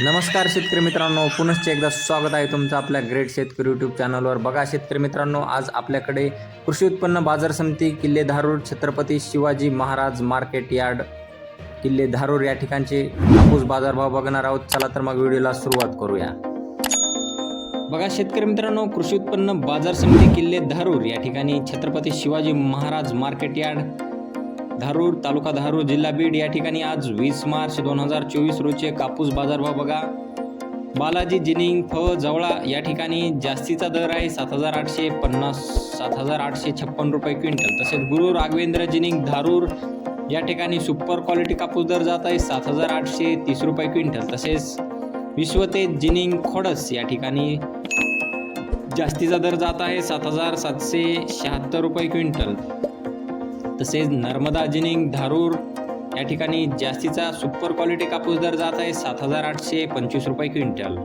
नमस्कार शेतकरी मित्रांनो पुनश्च एकदा स्वागत आहे तुमचं आपल्या ग्रेट शेतकरी यूट्यूब चॅनलवर बघा शेतकरी मित्रांनो आज आपल्याकडे कृषी उत्पन्न बाजार समिती किल्ले धारूर छत्रपती शिवाजी महाराज मार्केट यार्ड किल्ले धारूर या ठिकाणचे कापूस बाजारभाव बघणार आहोत. चला तर मग व्हिडिओला सुरुवात करूया. बघा शेतकरी मित्रांनो कृषी उत्पन्न बाजार समिती किल्ले धारूर या ठिकाणी छत्रपती शिवाजी महाराज मार्केट यार्ड धारूर तालुका धारूर जिल्हा बीड या ठिकाणी आज वीस मार्च दोन हजार चोवीस रोजचे कापूस बाजारभाव बघा. बालाजी जिनिंग फ जवळा या ठिकाणी जास्तीचा दर आहे सात हजार आठशे पन्नास सात हजार आठशे छप्पन रुपये क्विंटल. तसेच गुरु राघवेंद्र जिनिंग धारूर या ठिकाणी सुपर क्वालिटी कापूस दर जात आहे सात हजार आठशे तीस रुपये क्विंटल. तसेच विश्वतेज जिनिंग खोडस या ठिकाणी जास्तीचा दर जात आहे सात हजार सातशे शहात्तर रुपये क्विंटल. तसेच नर्मदा जिनिंग धारूर या ठिकाणी जास्तीचा सुपर क्वालिटी कापूस दर जात आहे सात हजार आठशे पंचवीस रुपये क्विंटल.